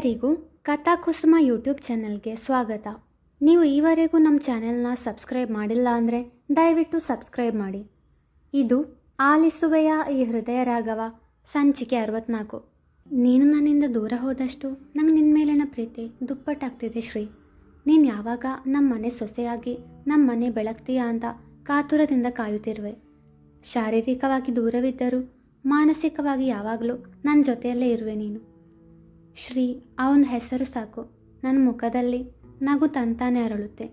ಎಲ್ಲರಿಗೂ ಕಥಾಕುಸುಮ ಯೂಟ್ಯೂಬ್ ಚಾನಲ್ಗೆ ಸ್ವಾಗತ. ನೀವು ಈವರೆಗೂ ನಮ್ಮ ಚಾನೆಲ್ನ ಸಬ್ಸ್ಕ್ರೈಬ್ ಮಾಡಿಲ್ಲ ಅಂದರೆ ದಯವಿಟ್ಟು ಸಬ್ಸ್ಕ್ರೈಬ್ ಮಾಡಿ. ಇದು ಆಲಿಸುವೆಯ ಈ ಹೃದಯ ರಾಘವ, ಸಂಚಿಕೆ ಅರವತ್ನಾಲ್ಕು. ನೀನು ನನ್ನಿಂದ ದೂರ ಹೋದಷ್ಟು ನಂಗೆ ನಿನ್ನ ಮೇಲಿನ ಪ್ರೀತಿ ದುಪ್ಪಟ್ಟಾಗ್ತಿದೆ ಶ್ರೀ. ನೀನು ಯಾವಾಗ ನಮ್ಮ ಮನೆ ಸೊಸೆಯಾಗಿ ನಮ್ಮ ಮನೆ ಬೆಳಗ್ತೀಯಾ ಅಂತ ಕಾತುರದಿಂದ ಕಾಯುತ್ತಿರುವೆ. ಶಾರೀರಿಕವಾಗಿ ದೂರವಿದ್ದರೂ ಮಾನಸಿಕವಾಗಿ ಯಾವಾಗಲೂ ನನ್ನ ಜೊತೆಯಲ್ಲೇ ಇರುವೆ ನೀನು. ಶ್ರೀ ಆ ಒಂದು ಹೆಸರು ಸಾಕು. ನನ್ನ ಮುಖದಲ್ಲಿ ನಗು ತಂತಾನೆ ಅರಳುತ್ತೆ.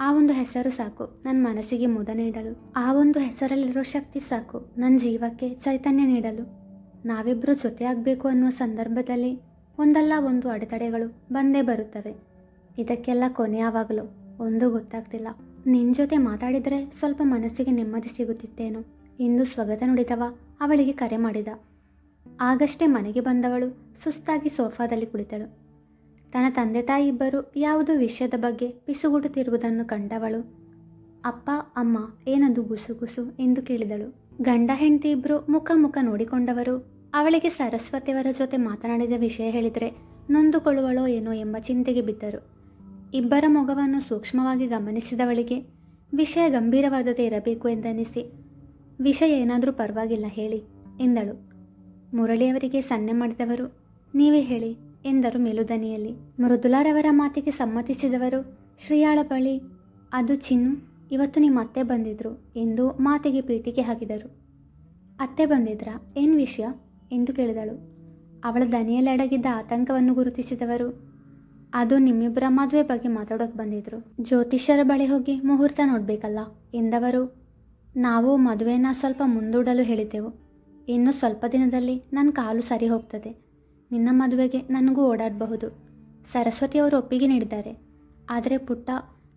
ಆ ಒಂದು ಹೆಸರು ಸಾಕು. ನನ್ನ ಮನಸ್ಸಿಗೆ ಮುದ ನೀಡಲು. ಆ ಒಂದು ಹೆಸರಲ್ಲಿರೋ ಶಕ್ತಿ ಸಾಕು. ನನ್ನ ಜೀವಕ್ಕೆ ಚೈತನ್ಯ ನೀಡಲು. ನಾವಿಬ್ಬರು ಜೊತೆಯಾಗಬೇಕು ಅನ್ನುವ ಸಂದರ್ಭದಲ್ಲಿ ಒಂದಲ್ಲ ಒಂದು ಅಡೆತಡೆಗಳು ಬಂದೇ ಬರುತ್ತವೆ. ಇದಕ್ಕೆಲ್ಲ ಕೊನೆ ಯಾವಾಗಲೂ ಒಂದು ಗೊತ್ತಾಗ್ತಿಲ್ಲ. ನಿನ್ನ ಜೊತೆ ಮಾತಾಡಿದರೆ ಸ್ವಲ್ಪ ಮನಸ್ಸಿಗೆ ನೆಮ್ಮದಿ ಸಿಗುತ್ತಿತ್ತೇನೋ. ಇಂದು ಸ್ವಗತ ನುಡಿದವ ಅವಳಿಗೆ ಕರೆ ಮಾಡಿದ. ಆಗಷ್ಟೇ ಮನೆಗೆ ಬಂದವಳು, ಸುಸ್ತಾಗಿ ಸೋಫಾದಲ್ಲಿ ಕುಳಿತಳು. ತನ್ನ ತಂದೆ ತಾಯಿ ಇಬ್ಬರು ಯಾವುದೋ ವಿಷಯದ ಬಗ್ಗೆ ಪಿಸುಗುಡುತ್ತಿರುವುದನ್ನು ಕಂಡವಳು. ಅಪ್ಪ, ಅಮ್ಮ, ಏನದು ಗುಸುಗುಸು ಎಂದು ಕೇಳಿದಳು. ಗಂಡ ಹೆಂಡತಿ ಇಬ್ಬರು ಮುಖ ಮುಖ ನೋಡಿಕೊಂಡವರು. ಅವಳಿಗೆ ಸರಸ್ವತಿಯವರ ಜೊತೆ ಮಾತನಾಡಿದ ವಿಷಯ ಹೇಳಿದರೆ ನೊಂದುಕೊಳ್ಳುವಳೋ ಏನೋ ಎಂಬ ಚಿಂತೆಗೆ ಬಿದ್ದರು. ಇಬ್ಬರ ಮೊಗವನ್ನು ಸೂಕ್ಷ್ಮವಾಗಿ ಗಮನಿಸಿದವಳಿಗೆ ವಿಷಯ ಗಂಭೀರವಾದದೇ ಇರಬೇಕು ಎಂದನಿಸಿ, ವಿಷಯ ಏನಾದರೂ ಪರವಾಗಿಲ್ಲ, ಹೇಳಿ, ಎಂದಳು. ಮುರಳಿಯವರಿಗೆ ಸನ್ನೆ ಮಾಡಿದವರು, ನೀವೇ ಹೇಳಿ, ಎಂದರು ಮೇಲುದನಿಯಲ್ಲಿ. ಮೃದುಲಾರವರ ಮಾತಿಗೆ ಸಮ್ಮತಿಸಿದವರು, ಶ್ರೀಯಾಳ ಬಳಿ, ಅದು ಚಿನ್ನು, ಇವತ್ತು ನಿಮ್ಮ ಅತ್ತೆ ಬಂದಿದ್ರು, ಎಂದು ಮಾತಿಗೆ ಪೀಟಿಗೆ ಹಾಕಿದರು. ಅತ್ತೆ ಬಂದಿದ್ರಾ? ಏನು ವಿಷಯ? ಎಂದು ಕೇಳಿದಳು. ಅವಳ ದನಿಯಲ್ಲಿ ಅಡಗಿದ್ದ ಆತಂಕವನ್ನು ಗುರುತಿಸಿದವರು, ಅದು ನಿಮ್ಮಿಬ್ಬರ ಮದುವೆ ಬಗ್ಗೆ ಮಾತಾಡೋಕೆ ಬಂದಿದ್ರು. ಜ್ಯೋತಿಷ್ಯರ ಬಳಿ ಹೋಗಿ ಮುಹೂರ್ತ ನೋಡಬೇಕಲ್ಲ, ಎಂದವರು. ನಾವು ಮದುವೆನ ಸ್ವಲ್ಪ ಮುಂದೂಡಲು ಹೇಳಿದ್ದೆವು. ಇನ್ನು ಸ್ವಲ್ಪ ದಿನದಲ್ಲಿ ನನ್ನ ಕಾಲು ಸರಿ ಹೋಗ್ತದೆ. ನಿನ್ನ ಮದುವೆಗೆ ನನಗೂ ಓಡಾಡಬಹುದು. ಸರಸ್ವತಿಯವರು ಒಪ್ಪಿಗೆ ನೀಡಿದ್ದಾರೆ. ಆದರೆ ಪುಟ್ಟ,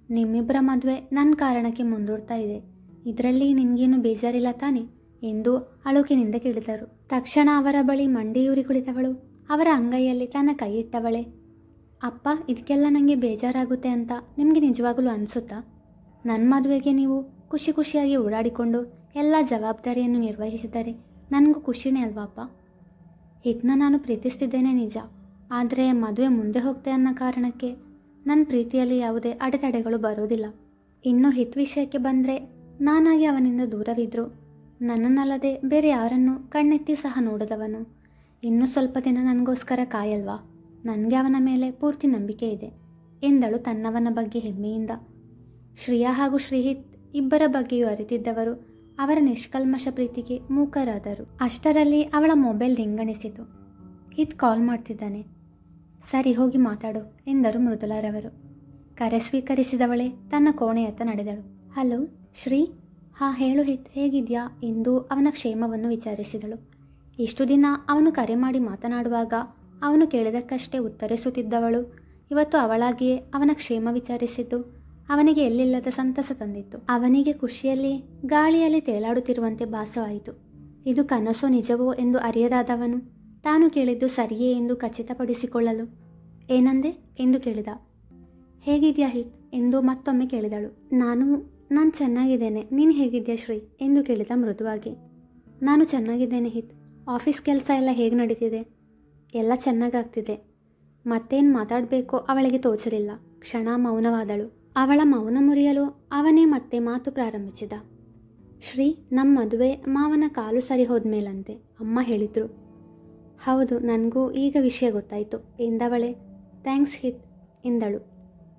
ನಿಮ್ಮಿಬ್ಬರ ಮದುವೆ ನನ್ನ ಕಾರಣಕ್ಕೆ ಮುಂದೂಡ್ತಾ ಇದೆ. ಇದರಲ್ಲಿ ನಿನಗೇನು ಬೇಜಾರಿಲ್ಲ ತಾನೆ? ಎಂದು ಅಳುಕಿನಿಂದ ಕೇಳಿದರು. ತಕ್ಷಣ ಅವರ ಬಳಿ ಮಂಡಿಯೂರಿ ಕುಳಿತವಳು. ಅವರ ಅಂಗೈಯಲ್ಲಿ ತನ್ನ ಕೈ ಇಟ್ಟವಳೆ. ಅಪ್ಪ ಇದಕ್ಕೆಲ್ಲ ನನಗೆ ಬೇಜಾರಾಗುತ್ತೆ ಅಂತ ನಿಮಗೆ ನಿಜವಾಗಲೂ ಅನಿಸುತ್ತಾ? ನನ್ನ ಮದುವೆಗೆ ನೀವು ಖುಷಿ ಖುಷಿಯಾಗಿ ಓಡಾಡಿಕೊಂಡು ಎಲ್ಲ ಜವಾಬ್ದಾರಿಯನ್ನು ನಿರ್ವಹಿಸಿದರೆ ನನಗೂ ಖುಷಿನೇ ಅಲ್ವಾಪ್ಪ ಇದನ್ನ ನಾನು ಪ್ರೀತಿಸ್ತಿದ್ದೇನೆ ನಿಜ. ಆದರೆ ಮದುವೆ ಮುಂದೆ ಹೋಗ್ತೆ ಅನ್ನೋ ಕಾರಣಕ್ಕೆ ನನ್ನ ಪ್ರೀತಿಯಲ್ಲಿ ಯಾವುದೇ ಅಡೆತಡೆಗಳು ಬರೋದಿಲ್ಲ. ಇನ್ನು ಹಿತ್ ವಿಷಯಕ್ಕೆ ಬಂದರೆ ನಾನಾಗಿ ಅವನಿಂದ ದೂರವಿದ್ರು. ನನ್ನನ್ನಲ್ಲದೆ ಬೇರೆ ಯಾರನ್ನು ಕಣ್ಣೆತ್ತಿ ಸಹ ನೋಡದವನು. ಇನ್ನೂ ಸ್ವಲ್ಪ ದಿನ ನನಗೋಸ್ಕರ ಕಾಯಲ್ವಾ? ನನಗೆ ಅವನ ಮೇಲೆ ಪೂರ್ತಿ ನಂಬಿಕೆ ಇದೆ, ಎಂದಳು ತನ್ನವನ ಬಗ್ಗೆ ಹೆಮ್ಮೆಯಿಂದ. ಶ್ರೇಯಾ ಹಾಗೂ ಶ್ರೀಹಿತ್ ಇಬ್ಬರ ಬಗ್ಗೆಯೂ ಅರಿತಿದ್ದವರು ಅವರ ನಿಷ್ಕಲ್ಮಶ ಪ್ರೀತಿಗೆ ಮೂಕರಾದರು. ಅಷ್ಟರಲ್ಲಿ ಅವಳ ಮೊಬೈಲ್ ರಿಂಗಣಿಸಿತು. ಹಿತ್ ಕಾಲ್ ಮಾಡ್ತಿದ್ದಾನೆ. ಸರಿ, ಹೋಗಿ ಮಾತಾಡು, ಎಂದರು ಮೃದುಲಾರವರು ಕರೆ ಸ್ವೀಕರಿಸಿದವಳೆ ತನ್ನ ಕೋಣೆಯತ್ತ ನಡೆದಳು. ಹಲೋ, ಶ್ರೀ? ಹಾ, ಹೇಳು ಹಿತ್, ಹೇಗಿದ್ಯಾ? ಎಂದು ಅವನ ಕ್ಷೇಮವನ್ನು ವಿಚಾರಿಸಿದಳು. ಇಷ್ಟು ದಿನ ಅವನು ಕರೆ ಮಾಡಿ ಮಾತನಾಡುವಾಗ ಅವನು ಕೇಳಿದಕ್ಕಷ್ಟೇ ಉತ್ತರಿಸುತ್ತಿದ್ದವಳು. ಇವತ್ತು ಅವಳಾಗಿಯೇ ಅವನ ಕ್ಷೇಮ ವಿಚಾರಿಸಿದ್ದು ಅವನಿಗೆ ಎಲ್ಲಿಲ್ಲದ ಸಂತಸ ತಂದಿತ್ತು. ಅವನಿಗೆ ಖುಷಿಯಲ್ಲಿ, ಗಾಳಿಯಲ್ಲಿ ತೇಲಾಡುತ್ತಿರುವಂತೆ ಭಾಸವಾಯಿತು. ಇದು ಕನಸೋ ನಿಜವೋ ಎಂದು ಅರಿಯದಾದವನು ತಾನು ಕೇಳಿದ್ದು ಸರಿಯೇ ಎಂದು ಖಚಿತಪಡಿಸಿಕೊಳ್ಳಲು. ಏನಂದೆ? ಎಂದು ಕೇಳಿದ. ಹೇಗಿದ್ಯಾ ಹಿತ್? ಎಂದು ಮತ್ತೊಮ್ಮೆ ಕೇಳಿದಳು. ನಾನು ನಾನು ಚೆನ್ನಾಗಿದ್ದೇನೆ. ನೀನು ಹೇಗಿದ್ಯಾ ಶ್ರೀ? ಎಂದು ಕೇಳಿದ ಮೃದುವಾಗಿ. ನಾನು ಚೆನ್ನಾಗಿದ್ದೇನೆ ಹಿತ್. ಆಫೀಸ್ ಕೆಲಸ ಎಲ್ಲ ಹೇಗೆ ನಡೀತಿದೆ? ಎಲ್ಲ ಚೆನ್ನಾಗಾಗ್ತಿದೆ. ಮತ್ತೇನು ಮಾತಾಡಬೇಕೋ ಅವಳಿಗೆ ತೋಚಲಿಲ್ಲ. ಕ್ಷಣ ಮೌನವಾದಳು. ಅವಳ ಮೌನ ಮುರಿಯಲು ಅವನೇ ಮತ್ತೆ ಮಾತು ಪ್ರಾರಂಭಿಸಿದ. ಶ್ರೀ, ನಮ್ಮ ಮದುವೆ ಮಾವನ ಕಾಲು ಸರಿ ಹೋದ್ಮೇಲಂತೆ, ಅಮ್ಮ ಹೇಳಿದ್ರು. ಹೌದು, ನನಗೂ ಈಗ ವಿಷಯ ಗೊತ್ತಾಯಿತು, ಎಂದವಳೆ. ಥ್ಯಾಂಕ್ಸ್ ಹಿತ್, ಎಂದಳು.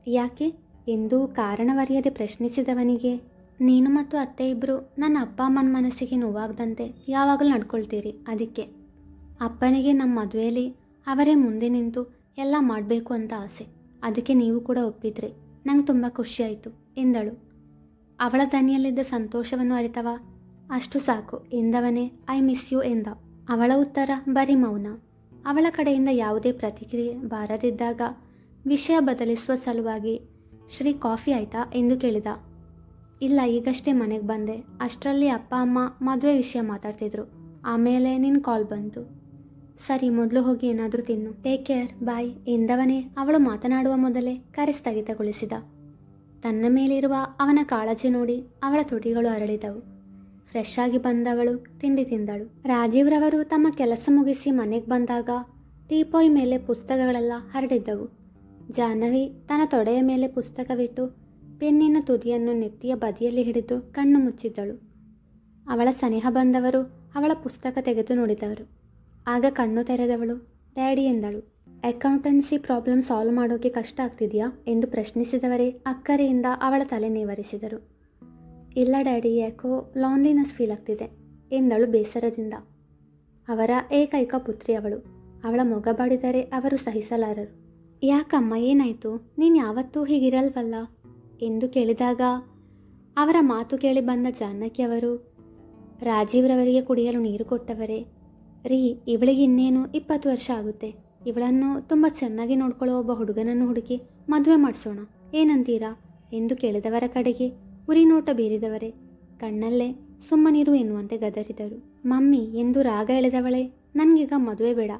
ಯಾಕೆ? ಎಂದು ಕಾರಣವರಿಯದೆ ಪ್ರಶ್ನಿಸಿದವನಿಗೆ, ನೀನು ಮತ್ತು ಅತ್ತೆ ಇಬ್ಬರು ನನ್ನ ಅಪ್ಪ ಅಮ್ಮನ ಮನಸ್ಸಿಗೆ ನೋವಾಗದಂತೆ ಯಾವಾಗಲೂ ನಡ್ಕೊಳ್ತೀರಿ, ಅದಕ್ಕೆ. ಅಪ್ಪನಿಗೆ ನಮ್ಮ ಮದುವೆಯಲ್ಲಿ ಅವರೇ ಮುಂದೆ ನಿಂತು ಎಲ್ಲ ಮಾಡಬೇಕು ಅಂತ ಆಸೆ, ಅದಕ್ಕೆ ನೀವು ಕೂಡ ಒಪ್ಪಿದ್ರಿ. ನಂಗೆ ತುಂಬ ಖುಷಿಯಾಯಿತು ಎಂದಳು. ಅವಳ ದನಿಯಲ್ಲಿದ್ದ ಸಂತೋಷವನ್ನು ಅರಿತವ, ಅಷ್ಟು ಸಾಕು, ಎಂದವನೇ, ಐ ಮಿಸ್ ಯು, ಎಂದ. ಅವಳ ಉತ್ತರ, ಬರೀ ಮೌನ. ಅವಳ ಕಡೆಯಿಂದ ಯಾವುದೇ ಪ್ರತಿಕ್ರಿಯೆ ಬಾರದಿದ್ದಾಗ, ವಿಷಯ ಬದಲಿಸುವ ಸಲುವಾಗಿ, ಶ್ರೀ ಕಾಫಿ ಆಯ್ತಾ, ಎಂದು ಕೇಳಿದ. ಇಲ್ಲ, ಈಗಷ್ಟೇ ಮನೆಗೆ ಬಂದೆ. ಅಷ್ಟರಲ್ಲಿ ಅಪ್ಪ, ಅಮ್ಮ ಮದುವೆ ವಿಷಯ ಮಾತಾಡ್ತಿದ್ರು. ಆಮೇಲೆ ನಿನ್ನ ಕಾಲ್ ಬಂತು. ಸರಿ, ಮೊದಲು ಹೋಗಿ ಏನಾದರೂ ತಿನ್ನು. ಟೇಕ್ ಕೇರ್ ಬಾಯ್ ಎಂದವನೇ ಅವಳು ಮಾತನಾಡುವ ಮೊದಲೇ ಕರೆ ಸ್ಥಗಿತಗೊಳಿಸಿದ ತನ್ನ ಮೇಲಿರುವ ಅವನ ಕಾಳಜಿ ನೋಡಿ ಅವಳ ತುಟಿಗಳು ಅರಳಿದವು. ಫ್ರೆಶ್ ಆಗಿ ಬಂದವಳು ತಿಂಡಿ ತಿಂದಳು. ರಾಜೀವ್ರವರು ತಮ್ಮ ಕೆಲಸ ಮುಗಿಸಿ ಮನೆಗೆ ಬಂದಾಗ ಟೀಪಾಯ್ ಮೇಲೆ ಪುಸ್ತಕಗಳೆಲ್ಲ ಹರಡಿದ್ದವು. ಜಾಹ್ನವಿ ತನ್ನ ತೊಡೆಯ ಮೇಲೆ ಪುಸ್ತಕವಿಟ್ಟು ಪೆನ್ನಿನ ತುದಿಯನ್ನು ನೆತ್ತಿಯ ಬದಿಯಲ್ಲಿ ಹಿಡಿದು ಕಣ್ಣು ಮುಚ್ಚಿದ್ದಳು. ಅವಳ ಸನಿಹ ಬಂದವರು ಅವಳ ಪುಸ್ತಕ ತೆಗೆದು ನೋಡಿದವರು. ಆಗ ಕಣ್ಣು ತೆರೆದವಳು. ಡ್ಯಾಡಿ, ಎಂದಳು. ಅಕೌಂಟೆನ್ಸಿ ಪ್ರಾಬ್ಲಮ್ ಸಾಲ್ವ್ ಮಾಡೋಕೆ ಕಷ್ಟ ಆಗ್ತಿದೆಯಾ? ಎಂದು ಪ್ರಶ್ನಿಸಿದವರೇ ಅಕ್ಕರೆಯಿಂದ ಅವಳ ತಲೆ ನೇವರಿಸಿದರು. ಇಲ್ಲ ಡ್ಯಾಡಿ, ಯಾಕೋ ಲಾನ್ಲಿನೆಸ್ ಫೀಲ್ ಆಗ್ತಿದೆ, ಎಂದಳು ಬೇಸರದಿಂದ. ಅವರ ಏಕೈಕ ಪುತ್ರಿ ಅವಳು. ಅವಳ ಮೊಗ ಬಾಡಿದರೆ ಅವರು ಸಹಿಸಲಾರರು. ಯಾಕಮ್ಮ, ಏನಾಯಿತು? ನೀನು ಯಾವತ್ತೂ ಹೀಗಿರಲ್ವಲ್ಲ? ಎಂದು ಕೇಳಿದಾಗ ಅವರ ಮಾತು ಕೇಳಿ ಬಂದ ಜಾನಕಿ ಅವರು, ರಾಜೀವ್ರವರಿಗೆ ಕುಡಿಯಲು ನೀರು ಕೊಟ್ಟವರೇ ರೀ, ಇವಳಿಗೆ ಇನ್ನೇನು ಇಪ್ಪತ್ತು ವರ್ಷ ಆಗುತ್ತೆ. ಇವಳನ್ನು ತುಂಬ ಚೆನ್ನಾಗಿ ನೋಡ್ಕೊಳ್ಳೋ ಒಬ್ಬ ಹುಡುಗನನ್ನು ಹುಡುಕಿ ಮದುವೆ ಮಾಡಿಸೋಣ. ಏನಂತೀರಾ? ಎಂದು ಕೇಳಿದವರ ಕಡೆಗೆ ಉರಿ ನೋಟ ಬೀರಿದವರೇ. ಕಣ್ಣಲ್ಲೇ ಸುಮ್ಮನಿರು ಎನ್ನುವಂತೆ ಗದರಿದರು. ಮಮ್ಮಿ, ಎಂದು ರಾಗ ಎಳೆದವಳೆ, ನನಗೀಗ ಮದುವೆ ಬೇಡ.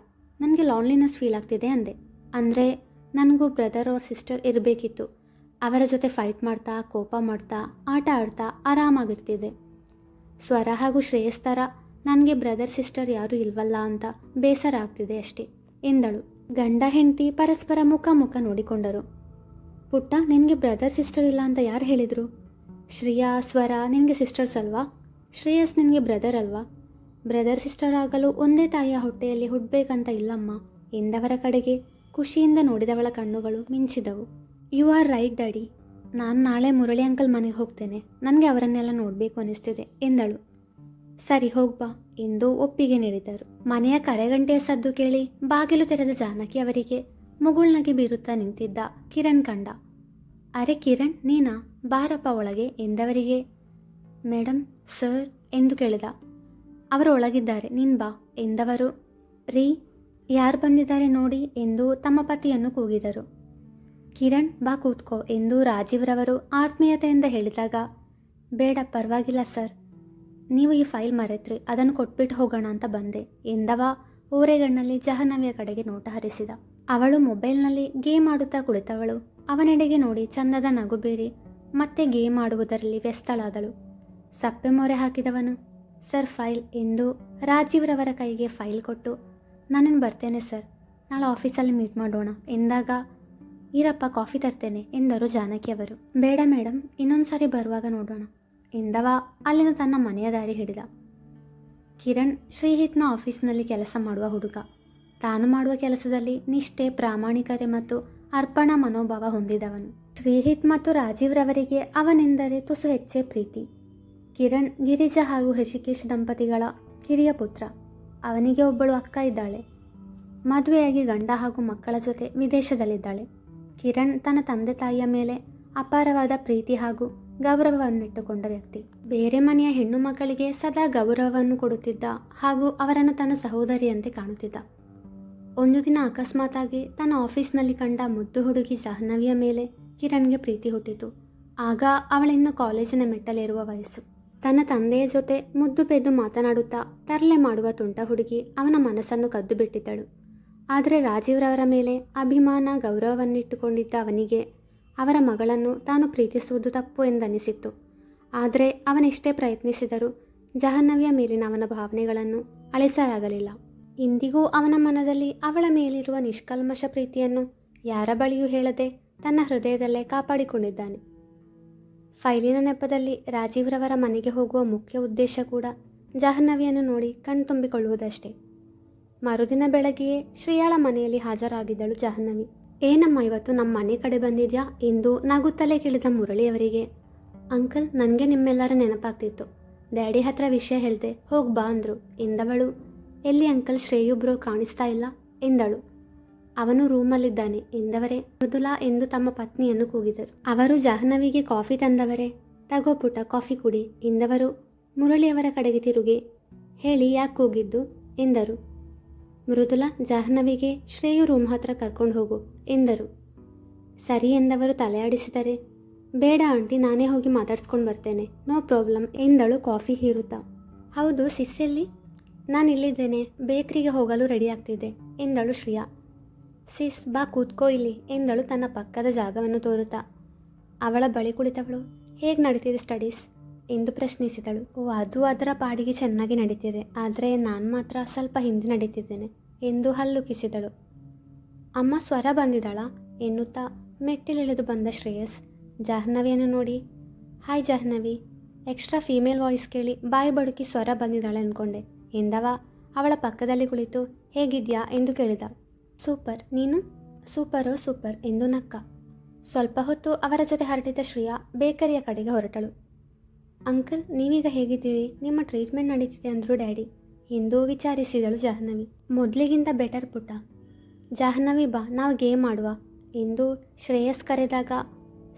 ನನಗೆ ಲಾನ್ಲಿನೆಸ್ ಫೀಲ್ ಆಗ್ತಿದೆ ಅಂದೆ. ಅಂದರೆ ನನಗೂ ಬ್ರದರ್ ಅವ್ರ ಸಿಸ್ಟರ್ ಇರಬೇಕಿತ್ತು. ಅವರ ಜೊತೆ ಫೈಟ್ ಮಾಡ್ತಾ, ಕೋಪ ಮಾಡ್ತಾ, ಆಟ ಆಡ್ತಾ ಆರಾಮಾಗಿರ್ತಿದೆ ಸ್ವರ ಹಾಗೂ ಶ್ರೇಯಸ್ ಥರ ನನಗೆ ಬ್ರದರ್, ಸಿಸ್ಟರ್ ಯಾರೂ ಇಲ್ವಲ್ಲ ಅಂತ ಬೇಸರ ಆಗ್ತಿದೆ ಅಷ್ಟೇ ಎಂದಳು. ಗಂಡ, ಹೆಂಡತಿ ಪರಸ್ಪರ ಮುಖ ಮುಖ ನೋಡಿಕೊಂಡರು. ಪುಟ್ಟ, ನಿನಗೆ ಬ್ರದರ್, ಸಿಸ್ಟರ್ ಇಲ್ಲ ಅಂತ ಯಾರು ಹೇಳಿದರು? ಶ್ರೇಯಾ, ಸ್ವರ ನಿನಗೆ ಸಿಸ್ಟರ್ಸ್ ಅಲ್ವಾ? ಶ್ರೇಯಸ್ ನಿನಗೆ ಬ್ರದರ್ ಅಲ್ವಾ? ಬ್ರದರ್, ಸಿಸ್ಟರ್ ಆಗಲು ಒಂದೇ ತಾಯಿಯ ಹೊಟ್ಟೆಯಲ್ಲಿ ಹುಟ್ಟಬೇಕಂತ ಇಲ್ಲಮ್ಮ ಎಂದವರ ಕಡೆಗೆ ಖುಷಿಯಿಂದ ನೋಡಿದವಳ ಕಣ್ಣುಗಳು ಮಿಂಚಿದವು. You are right daddy. ನಾನು ನಾಳೆ ಮುರಳಿ ಅಂಕಲ್ ಮನೆಗೆ ಹೋಗ್ತೇನೆ. ನನಗೆ ಅವರನ್ನೆಲ್ಲ ನೋಡಬೇಕು ಅನಿಸ್ತಿದೆ, ಎಂದಳು. ಸರಿ ಹೋಗ್ಬಾ ಎಂದು ಒಪ್ಪಿಗೆ ನೀಡಿದರು. ಮನೆಯ ಕರೆಗಂಟೆಯ ಸದ್ದು ಕೇಳಿ ಬಾಗಿಲು ತೆರೆದ ಜಾನಕಿ ಅವರಿಗೆ ಮುಗುಳ್ನಗೆ ಬೀರುತ್ತಾ ನಿಂತಿದ್ದ ಕಿರಣ್ ಕಂಡ. ಅರೆ ಕಿರಣ್, ನೀನಾ? ಬಾರಪ್ಪ ಒಳಗೆ ಎಂದವರಿಗೆ. ಮೇಡಮ್ ಸರ್ ಎಂದು ಕೇಳಿದ. ಅವರು ಒಳಗಿದ್ದಾರೆ, ನೀನ್ ಬಾ ಎಂದವರು. ರೀ, ಯಾರು ಬಂದಿದ್ದಾರೆ ನೋಡಿ ಎಂದು ತಮ್ಮ ಪತಿಯನ್ನು ಕೂಗಿದರು. ಕಿರಣ್, ಬಾ ಕೂತ್ಕೋ ಎಂದು ರಾಜೀವ್ರವರು ಆತ್ಮೀಯತೆಯಿಂದ ಹೇಳಿದಾಗ, ಬೇಡ, ಪರವಾಗಿಲ್ಲ, ಸರ್. ನೀವು ಈ ಫೈಲ್ ಮರೆತ್ರಿ, ಅದನ್ನು ಕೊಟ್ಬಿಟ್ಟು ಹೋಗೋಣ ಅಂತ ಬಂದೆ. ಎಂದವ ಓರೆಗಣ್ಣಲ್ಲಿ ಜಹನವಿಯ ಕಡೆಗೆ ನೋಟ ಹರಿಸಿದ. ಅವಳು ಮೊಬೈಲ್ನಲ್ಲಿ ಗೇಮ್ ಆಡುತ್ತಾ ಕುಳಿತವಳು. ಅವನೆಡೆಗೆ ನೋಡಿ ಚಂದದ ನಗು ಬೀರಿ ಮತ್ತೆ ಗೇಮ್ ಆಡುವುದರಲ್ಲಿ ವ್ಯಸ್ತಳಾದಳು. ಸಪ್ಪೆ ಮೊರೆ ಹಾಕಿದವನು, ಸರ್, ಫೈಲ್, ಎಂದು ರಾಜೀವ್ರವರ ಕೈಗೆ ಫೈಲ್ ಕೊಟ್ಟು ನಾನು ಬರ್ತೇನೆ, ಸರ್. ನಾಳೆ ಆಫೀಸಲ್ಲಿ ಮೀಟ್ ಮಾಡೋಣ, ಎಂದಾಗ ಈರಪ್ಪ ಕಾಫಿ ತರ್ತೇನೆ, ಎಂದರು ಜಾನಕಿ ಅವರು ಬೇಡ ಮೇಡಮ್ ಇನ್ನೊಂದು ಸಾರಿ ಬರುವಾಗ ನೋಡೋಣ. ಎಂದವ ಅಲ್ಲಿಂದ ತನ್ನ ಮನೆಯ ದಾರಿ ಹಿಡಿದ. ಕಿರಣ್ ಶ್ರೀಹಿತ್ನ ಆಫೀಸ್ನಲ್ಲಿ ಕೆಲಸ ಮಾಡುವ ಹುಡುಗ. ತಾನು ಮಾಡುವ ಕೆಲಸದಲ್ಲಿ ನಿಷ್ಠೆ, ಪ್ರಾಮಾಣಿಕತೆ ಮತ್ತು ಅರ್ಪಣಾ ಮನೋಭಾವ ಹೊಂದಿದವನು. ಶ್ರೀಹಿತ್ ಮತ್ತು ರಾಜೀವ್ರವರಿಗೆ ಅವನೆಂದರೆ ತುಸು ಹೆಚ್ಚೇ ಪ್ರೀತಿ. ಕಿರಣ್ ಗಿರಿಜಾ ಹಾಗೂ ಹೃಷಿಕೇಶ್ ದಂಪತಿಗಳ ಕಿರಿಯ ಪುತ್ರ. ಅವನಿಗೆ ಒಬ್ಬಳು ಅಕ್ಕ ಇದ್ದಾಳೆ. ಮದುವೆಯಾಗಿ ಗಂಡ ಹಾಗೂ ಮಕ್ಕಳ ಜೊತೆ ವಿದೇಶದಲ್ಲಿದ್ದಾಳೆ. ಕಿರಣ್ ತನ್ನ ತಂದೆ ತಾಯಿಯ ಮೇಲೆ ಅಪಾರವಾದ ಪ್ರೀತಿ ಹಾಗೂ ಗೌರವವನ್ನಿಟ್ಟುಕೊಂಡ ವ್ಯಕ್ತಿ. ಬೇರೆ ಮನೆಯ ಹೆಣ್ಣು ಮಕ್ಕಳಿಗೆ ಸದಾ ಗೌರವವನ್ನು ಕೊಡುತ್ತಿದ್ದ ಹಾಗೂ ಅವರನ್ನು ತನ್ನ ಸಹೋದರಿಯಂತೆ ಕಾಣುತ್ತಿದ್ದ. ಒಂದು ದಿನ ಅಕಸ್ಮಾತಾಗಿ ತನ್ನ ಆಫೀಸ್ನಲ್ಲಿ ಕಂಡ ಮುದ್ದು ಹುಡುಗಿ ಜಾಹ್ನವಿಯ ಮೇಲೆ ಕಿರಣ್ಗೆ ಪ್ರೀತಿ ಹುಟ್ಟಿತು. ಆಗ ಅವಳಿನ್ನು ಕಾಲೇಜಿನ ಮೆಟ್ಟಲೇರುವ ವಯಸ್ಸು. ತನ್ನ ತಂದೆಯ ಜೊತೆ ಮುದ್ದು ಬೆದ್ದು ಮಾತನಾಡುತ್ತಾ ತರಲೆ ಮಾಡುವ ತುಂಟ ಹುಡುಗಿ ಅವನ ಮನಸ್ಸನ್ನು ಕದ್ದು ಬಿಟ್ಟಿದ್ದಳು ಆದರೆ ರಾಜೀವ್ರವರ ಮೇಲೆ ಅಭಿಮಾನ, ಗೌರವವನ್ನಿಟ್ಟುಕೊಂಡಿದ್ದ ಅವನಿಗೆ ಅವರ ಮಗಳನ್ನು ತಾನು ಪ್ರೀತಿಸುವುದು ತಪ್ಪು ಎಂದನಿಸಿತ್ತು. ಆದರೆ ಅವನೆಷ್ಟೇ ಪ್ರಯತ್ನಿಸಿದರೂ ಜಹನ್ನವಿಯ ಮೇಲಿನ ಅವನ ಭಾವನೆಗಳನ್ನು ಅಳಿಸಲಾಗಲಿಲ್ಲ. ಇಂದಿಗೂ ಅವನ ಮನದಲ್ಲಿ ಅವಳ ಮೇಲಿರುವ ನಿಷ್ಕಲ್ಮಶ ಪ್ರೀತಿಯನ್ನು ಯಾರ ಬಳಿಯೂ ಹೇಳದೆ ತನ್ನ ಹೃದಯದಲ್ಲೇ ಕಾಪಾಡಿಕೊಂಡಿದ್ದಾನೆ. ಫೈಲಿನ ನೆಪದಲ್ಲಿ ರಾಜೀವ್ರವರ ಮನೆಗೆ ಹೋಗುವ ಮುಖ್ಯ ಉದ್ದೇಶ ಕೂಡ ಜಾಹ್ನವಿಯನ್ನು ನೋಡಿ ಕಣ್ತುಂಬಿಕೊಳ್ಳುವುದಷ್ಟೇ. ಮರುದಿನ ಬೆಳಗ್ಗೆಯೇ ಶ್ರೀಯಾಳ ಮನೆಯಲ್ಲಿ ಹಾಜರಾಗಿದ್ದಳು ಜಾಹ್ನವಿ ಏನಮ್ಮ ಇವತ್ತು ನಮ್ಮ ಮನೆ ಕಡೆ ಬಂದಿದ್ಯಾ? ಎಂದು ನಗುತ್ತಲೇ ಕೇಳಿದ ಮುರಳಿಯವರಿಗೆ. ಅಂಕಲ್, ನನಗೆ ನಿಮ್ಮೆಲ್ಲರ ನೆನಪಾಗ್ತಿತ್ತು. ಡ್ಯಾಡಿ ಹತ್ರ ವಿಷಯ ಹೇಳಿದೆ, ಹೋಗಿ ಬಾ ಅಂದರು. ಎಂದವಳು. ಎಲ್ಲಿ ಅಂಕಲ್ ಶ್ರೇಯು ಬ್ರೋ ಕಾಣಿಸ್ತಾ ಇಲ್ಲ? ಎಂದಳು. ಅವನು ರೂಮಲ್ಲಿದ್ದಾನೆ. ಎಂದವರೇ, ಮೃದುಲಾ ಎಂದು ತಮ್ಮ ಪತ್ನಿಯನ್ನು ಕೂಗಿದರು. ಅವರು ಜಾಹ್ನವಿಗೆ ಕಾಫಿ ತಂದವರೇ? ತಗೋ ಪುಟ, ಕಾಫಿ ಕುಡಿ, ಎಂದವರು. ಮುರಳಿಯವರ ಕಡೆಗೆ ತಿರುಗಿ, ಹೇಳಿ ಯಾಕೆ ಕೂಗಿದ್ದು? ಎಂದರು. ಮೃದುಲಾ, ಜಾಹ್ನವಿಗೆ ಶ್ರೇಯು ರೂಮ್ ಹತ್ರ ಕರ್ಕೊಂಡು ಹೋಗು. ಎಂದರು. ಸರಿ ಎಂದವರು ತಲೆಯಾಡಿಸಿದರೆ, ಬೇಡ ಆಂಟಿ, ನಾನೇ ಹೋಗಿ ಮಾತಾಡ್ಸ್ಕೊಂಡು ಬರ್ತೇನೆ. ನೋ ಪ್ರಾಬ್ಲಮ್ ಎಂದಳು ಕಾಫಿ ಹೀರುತ್ತಾ. ಹೌದು ಸಿಸ್ಸೆಲ್ಲಿ? ನಾನು ಇಲ್ಲಿದ್ದೇನೆ ಬೇಕ್ರಿಗೆ ಹೋಗಲು ರೆಡಿ ಆಗ್ತಿದ್ದೆ ಎಂದಳು ಶ್ರಿಯಾ. ಸಿಸ್, ಬಾ ಕೂತ್ಕೋ ಇಲ್ಲಿ ಎಂದಳು ತನ್ನ ಪಕ್ಕದ ಜಾಗವನ್ನು ತೋರುತ್ತಾ. ಅವಳ ಬಳಿ ಕುಳಿತವಳು. ಹೇಗೆ ನಡೀತಿದೆ ಸ್ಟಡೀಸ್? ಎಂದು ಪ್ರಶ್ನಿಸಿದಳು. ಓ, ಅದು ಅದರ ಪಾಡಿಗೆ ಚೆನ್ನಾಗಿ ನಡೀತಿದೆ. ಆದರೆ ನಾನು ಮಾತ್ರ ಸ್ವಲ್ಪ ಹಿಂದೆ ನಡೀತಿದ್ದೇನೆ ಎಂದು ಹಲ್ಲುಕಿಸಿದಳು. ಅಮ್ಮ ಸ್ವರ ಬಂದಿದ್ದಾಳ, ಎನ್ನುತ್ತಾ ಮೆಟ್ಟಿಲಿಳಿದು ಬಂದ ಶ್ರೇಯಸ್. ಜಾಹ್ನವಿಯನ್ನು ನೋಡಿ, hi Jahnavi extra female voice ಕೇಳಿ ಬಾಯಿ ಬಡುಕಿ ಸ್ವರ ಬಂದಿದ್ದಾಳೆ ಅಂದ್ಕೊಂಡೆ ಎಂದವ? ಅವಳ ಪಕ್ಕದಲ್ಲಿ ಕುಳಿತು, ಹೇಗಿದ್ಯಾ? ಎಂದು ಕೇಳಿದ. ಸೂಪರ್, ನೀನು? ಸೂಪರೋ ಸೂಪರ್, ಎಂದು ನಕ್ಕ. ಸ್ವಲ್ಪ ಹೊತ್ತು ಅವರ ಜೊತೆ ಹರಟಿದ್ದ ಶ್ರೇಯಾ ಬೇಕರಿಯ ಕಡೆಗೆ ಹೊರಟಳು. ಅಂಕಲ್, ನೀವೀಗ ಹೇಗಿದ್ದೀರಿ? ನಿಮ್ಮ ಟ್ರೀಟ್ಮೆಂಟ್ ನಡೀತಿದೆ ಅಂದರು ಡ್ಯಾಡಿ, ಎಂದು ವಿಚಾರಿಸಿದಳು ಜಾಹ್ನವಿ. ಮೊದಲಿಗಿಂತ ಬೆಟರ್ ಪುಟ್ಟ. ಜಾಹ್ನವಿ ಬಾ, ನಾವು ಗೇಮ್ ಆಡುವ. ಎಂದು ಶ್ರೇಯಸ್ ಕರೆದಾಗ,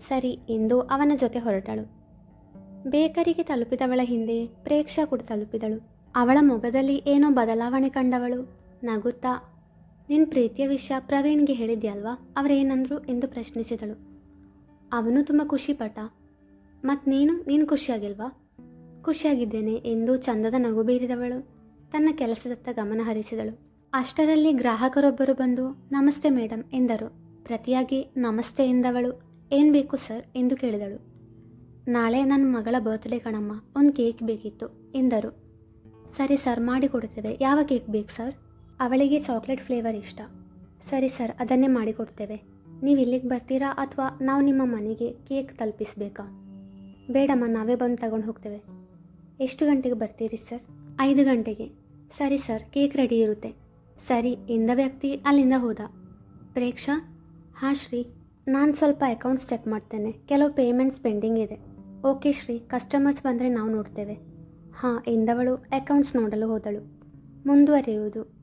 ಸರಿ ಎಂದು ಅವನ ಜೊತೆ ಹೊರಟಳು. ಬೇಕರಿಗೆ ತಲುಪಿದವಳ ಹಿಂದೆ ಪ್ರೇಕ್ಷಾ ಕೂಡ ತಲುಪಿದಳು. ಅವಳ ಮೊಗದಲ್ಲಿ ಏನೋ ಬದಲಾವಣೆ ಕಂಡವಳು. ನಗುತ್ತಾ ನಿನ್ನ ಪ್ರೀತಿಯ ವಿಷಯ ಪ್ರವೀಣ್ಗೆ ಹೇಳಿದ್ಯಲ್ವಾ? ಅವರೇನಂದ್ರು ಎಂದು ಪ್ರಶ್ನಿಸಿದಳು. ಅವನು ತುಂಬ ಖುಷಿಪಟ್ಟ. ಮತ್ತು ನೀನು ನೀನು ಖುಷಿಯಾಗಿಲ್ವಾ? ಖುಷಿಯಾಗಿದ್ದೇನೆ ಎಂದು ಚಂದದ ನಗು ಬೀರಿದವಳು. ತನ್ನ ಕೆಲಸದತ್ತ ಗಮನ ಹರಿಸಿದಳು. ಅಷ್ಟರಲ್ಲಿ ಗ್ರಾಹಕರೊಬ್ಬರು ಬಂದು, ನಮಸ್ತೆ ಮೇಡಮ್ ಎಂದರು. ಪ್ರತಿಯಾಗಿ, ನಮಸ್ತೆ ಎಂದವಳು. ಏನು ಬೇಕು ಸರ್? ಎಂದು ಕೇಳಿದಳು. ನಾಳೆ ನನ್ನ ಮಗಳ ಬರ್ತ್ಡೇ ಕಣಮ್ಮ. ಒಂದು ಕೇಕ್ ಬೇಕಿತ್ತು ಎಂದರು. ಸರಿ ಸರ್ ಮಾಡಿಕೊಡ್ತೇವೆ ಯಾವ ಕೇಕ್ ಬೇಕು ಸರ್? ಅವಳಿಗೆ ಚಾಕ್ಲೇಟ್ ಫ್ಲೇವರ್ ಇಷ್ಟ. ಸರಿ ಸರ್, ಅದನ್ನೇ ಮಾಡಿಕೊಡ್ತೇವೆ ನೀವು ಇಲ್ಲಿಗೆ ಬರ್ತೀರಾ ಅಥವಾ ನಾವು ನಿಮ್ಮ ಮನೆಗೆ ಕೇಕ್ ತಲುಪಿಸ್ಬೇಕಾ? ಬೇಡಮ್ಮ, ನಾವೇ ಬಂದು ತಗೊಂಡು ಹೋಗ್ತೇವೆ. ಎಷ್ಟು ಗಂಟೆಗೆ ಬರ್ತೀರಿ ಸರ್? ಐದು ಗಂಟೆಗೆ. ಸರಿ ಸರ್, ಕೇಕ್ ರೆಡಿ ಇರುತ್ತೆ. ಸರಿ ಎಂದ ವ್ಯಕ್ತಿ ಅಲ್ಲಿಂದ ಹೋದ. ಪ್ರೇಕ್ಷಾ, ಹಾಂ ಶ್ರೀ, ನಾನು ಸ್ವಲ್ಪ ಅಕೌಂಟ್ಸ್ ಚೆಕ್ ಮಾಡ್ತೇನೆ. ಕೆಲವು ಪೇಮೆಂಟ್ಸ್ ಪೆಂಡಿಂಗ್ ಇದೆ. ಓಕೆ ಶ್ರೀ ಕಸ್ಟಮರ್ಸ್ ಬಂದರೆ ನಾವು ನೋಡ್ತೇವೆ. ಹಾಂ ಎಂದವಳು ಅಕೌಂಟ್ಸ್ ನೋಡಲು ಹೋದಳು. ಮುಂದುವರಿಯುವುದು.